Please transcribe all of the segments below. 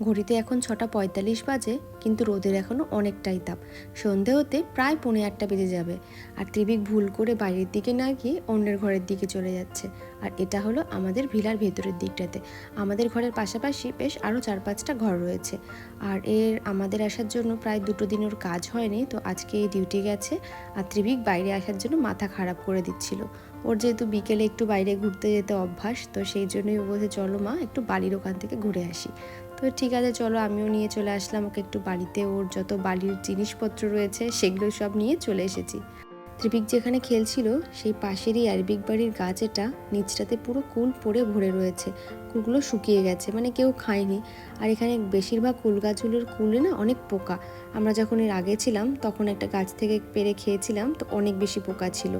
ঘড়িতে এখন ছটা পঁয়তাল্লিশ বাজে, কিন্তু রোদের এখনও অনেকটাই তাপ। সন্ধে হতে প্রায় পৌনে আটটা বেজে যাবে, আর ত্রিবিক ভুল করে বাইরের দিকে না গিয়ে অন্যের ঘরের দিকে চলে যাচ্ছে। আর এটা হলো আমাদের ভিলার ভেতরের দিকটাতে। আমাদের ঘরের পাশাপাশি বেশ আরও চার পাঁচটা ঘর রয়েছে। আর এর, আমাদের আসার জন্য প্রায় দুটো দিন ওর কাজ হয়নি, তো আজকে ডিউটি গেছে, আর ত্রিবিক বাইরে আসার জন্য মাথা খারাপ করে দিচ্ছিল। ওর যেহেতু বিকেলে একটু বাইরে ঘুরতে যেতে অভ্যাস, তো সেই জন্যই ও বলছে, চলো মা, একটু বাড়ির ওখান থেকে ঘুরে আসি। তো ঠিক আছে, চলো আমিও নিয়ে চলে আসলাম। ওকে একটু বাড়িতে, ওর যত বাড়ির জিনিসপত্র রয়েছে, সেগুলো সব নিয়ে চলে এসেছি। ত্রিপিক যেখানে খেলছিল, সেই পাশেরই আরবিক বাড়ির গাছ এটা, নিচটাতে পুরো কুল পড়ে ভরে রয়েছে। কুলগুলো শুকিয়ে গেছে মানে কেউ খায়নি। আর এখানে বেশিরভাগ কুল গাছগুলোর কুলে না অনেক পোকা। আমরা যখন এর আগে ছিলাম, তখন একটা গাছ থেকে পেরে খেয়েছিলাম, তো অনেক বেশি পোকা ছিল।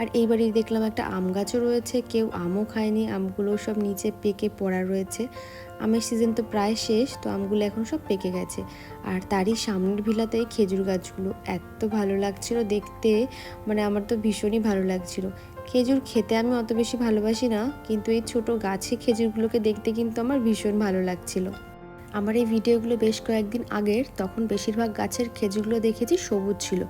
আর এই বাড়ি দেখলাম একটা আম গাছও রয়েছে, কেউ আমও খায়নি, আমগুলো সব নিচে পেকে পড়া রয়েছে। আমের সিজন তো প্রায় শেষ, তো আমগুলো এখন সব পেকে গেছে। আর তারই সামনের ভিলাতে খেজুর গাছগুলো, এত ভালো লাগছিল দেখতে মানে আমার তো ভীষণই ভালো লাগছিল। খেজুর খেতে আমি অত বেশি ভালোবাসি না, কিন্তু এই ছোট গাছে খেজুরগুলোকে দেখতে কিন্তু আমার ভীষণ ভালো লাগছিল। আমার এই ভিডিওগুলো বেশ কয়েকদিন আগের, তখন বেশিরভাগ গাছের খেজুরগুলো দেখেছি সবুজ ছিল।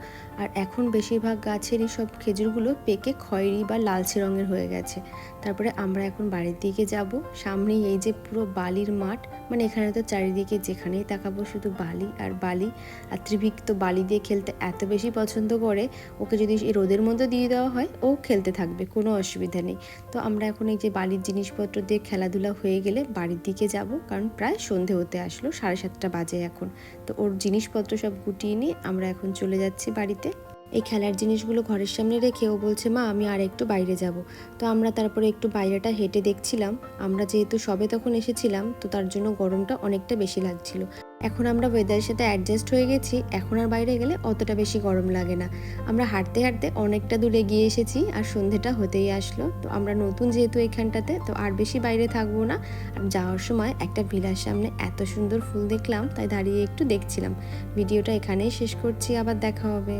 আর এখন বেশিরভাগ গাছেরই সব খেজুরগুলো পেকে খয়েরি বা লালচে রঙের হয়ে গেছে। তারপরে আমরা এখন বাড়ির দিকে যাব। সামনেই এই যে পুরো বালির মাঠ মানে এখানে তো চারিদিকে যেখানেই তাকাবো শুধু বালি আর বালি। আর ত্রিভিক তো বালি দিয়ে খেলতে এত বেশি পছন্দ করে, ওকে যদি এই রোদের মধ্যে দিয়ে দেওয়া হয়, ও খেলতে থাকবে, কোনো অসুবিধা নেই। তো আমরা এখন এই যে বালির জিনিসপত্র দিয়ে খেলাধুলা হয়ে গেলে বাড়ির দিকে যাব, কারণ প্রায় সন্ধে হতে আসলো, সাড়ে সাতটা বাজে এখন। তো ওর জিনিসপত্র সব গুটিয়ে নিয়ে আমরা এখন চলে যাচ্ছি বাড়িতে। এই খেলার জিনিসগুলো ঘরের সামনে রেখে ও বলছে, মা, আমি আর একটু বাইরে যাব। তো আমরা তারপরে একটু বাইরেটা হেঁটে দেখছিলাম। আমরা যেহেতু সবে তখন এসেছিলাম, তো তার জন্য গরমটা অনেকটা বেশি লাগছিল। এখন আমরা ওয়েদারের সাথে অ্যাডজাস্ট হয়ে গেছি। এখন আর বাইরে গেলে অতটা বেশি গরম লাগে না। আমরা হাঁটতে হাঁটতে অনেকটা দূরে গিয়ে এসেছি আর সন্ধেটা হতেই আসলো। তো আমরা নতুন যেহেতু এখানটাতে, তো আর বেশি বাইরে থাকব না। আর যাওয়ার সময় একটা ভিলার সামনে এত সুন্দর ফুল দেখলাম, তাই দাঁড়িয়ে একটু দেখছিলাম। ভিডিওটা এখানেই শেষ করছি, আবার দেখা হবে।